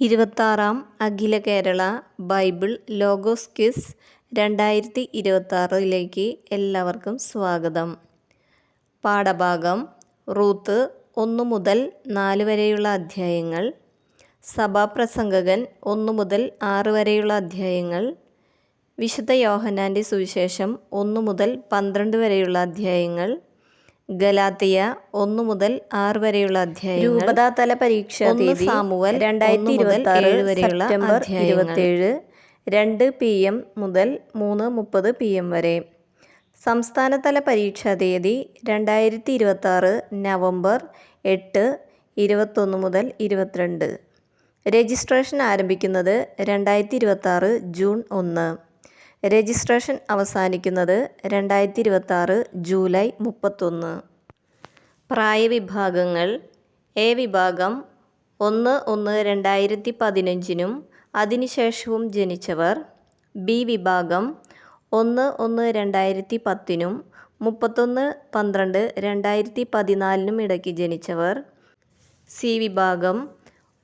ഇരുപത്താറാം അഖില Kerala Bible logos quiz രണ്ടായിരത്തി ഇരുപത്താറിലേക്ക് എല്ലാവർക്കും സ്വാഗതം. പാഠഭാഗം റൂത്ത് ഒന്ന് മുതൽ നാല് വരെയുള്ള അധ്യായങ്ങൾ സഭാപ്രസംഗകൻ ഒന്ന് മുതൽ ആറ് വരെയുള്ള അധ്യായങ്ങൾ വിശുദ്ധ യോഹനാന്റെ സുവിശേഷം ഒന്ന് മുതൽ പന്ത്രണ്ട് വരെയുള്ള അധ്യായങ്ങൾ ഗലാത്തിയ ഒന്ന് മുതൽ ആറ് വരെയുള്ള അധ്യായം രൂപതാതല പരീക്ഷ സാമുവൽ രണ്ടായിരത്തി ഇരുപത്തി ആറ് വരെയുള്ള ഇരുപത്തേഴ് രണ്ട് പി എം മുതൽ മൂന്ന് മുപ്പത് പി എം വരെ. സംസ്ഥാനതല പരീക്ഷാ തീയതി രണ്ടായിരത്തി ഇരുപത്തി ആറ് നവംബർ എട്ട് ഇരുപത്തൊന്ന് മുതൽ ഇരുപത്തിരണ്ട്. രജിസ്ട്രേഷൻ ആരംഭിക്കുന്നത് രണ്ടായിരത്തി ഇരുപത്തി ആറ് ജൂൺ ഒന്ന്. രജിസ്ട്രേഷൻ അവസാനിക്കുന്നത് രണ്ടായിരത്തി ഇരുപത്തി ആറ് ജൂലൈ മുപ്പത്തൊന്ന്. പ്രായവിഭാഗങ്ങൾ എ വിഭാഗം ഒന്ന് ഒന്ന് രണ്ടായിരത്തി പതിനഞ്ചിനും അതിനുശേഷവും ജനിച്ചവർ ബി വിഭാഗം ഒന്ന് ഒന്ന് രണ്ടായിരത്തി പത്തിനും മുപ്പത്തൊന്ന് പന്ത്രണ്ട് രണ്ടായിരത്തി പതിനാലിനും ഇടയ്ക്ക് ജനിച്ചവർ സി വിഭാഗം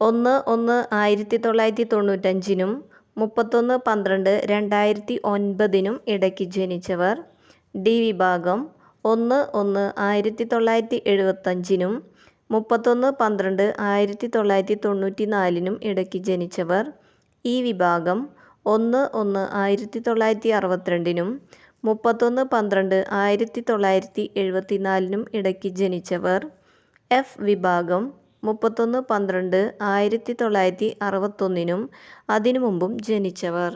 ഒന്ന് ഒന്ന് ആയിരത്തി തൊള്ളായിരത്തി തൊണ്ണൂറ്റഞ്ചിനും മുപ്പത്തൊന്ന് പന്ത്രണ്ട് രണ്ടായിരത്തി ഒൻപതിനും ഇടയ്ക്ക് ജനിച്ചവർ. ഡി വിഭാഗം ഒന്ന് ഒന്ന് ആയിരത്തി തൊള്ളായിരത്തി എഴുപത്തഞ്ചിനും മുപ്പത്തൊന്ന് പന്ത്രണ്ട് ആയിരത്തി തൊള്ളായിരത്തി തൊണ്ണൂറ്റി നാലിനും ഇടയ്ക്ക് ജനിച്ചവർ. ഈ വിഭാഗം ഒന്ന് ഒന്ന് ആയിരത്തി തൊള്ളായിരത്തി അറുപത്തിരണ്ടിനും മുപ്പത്തൊന്ന് പന്ത്രണ്ട് ആയിരത്തി തൊള്ളായിരത്തി എഴുപത്തി നാലിനും ഇടയ്ക്ക് ജനിച്ചവർ. എഫ് വിഭാഗം മുപ്പത്തൊന്ന് പന്ത്രണ്ട് ആയിരത്തി തൊള്ളായിരത്തി അറുപത്തൊന്നിനും അതിനു മുമ്പും ജനിച്ചവർ.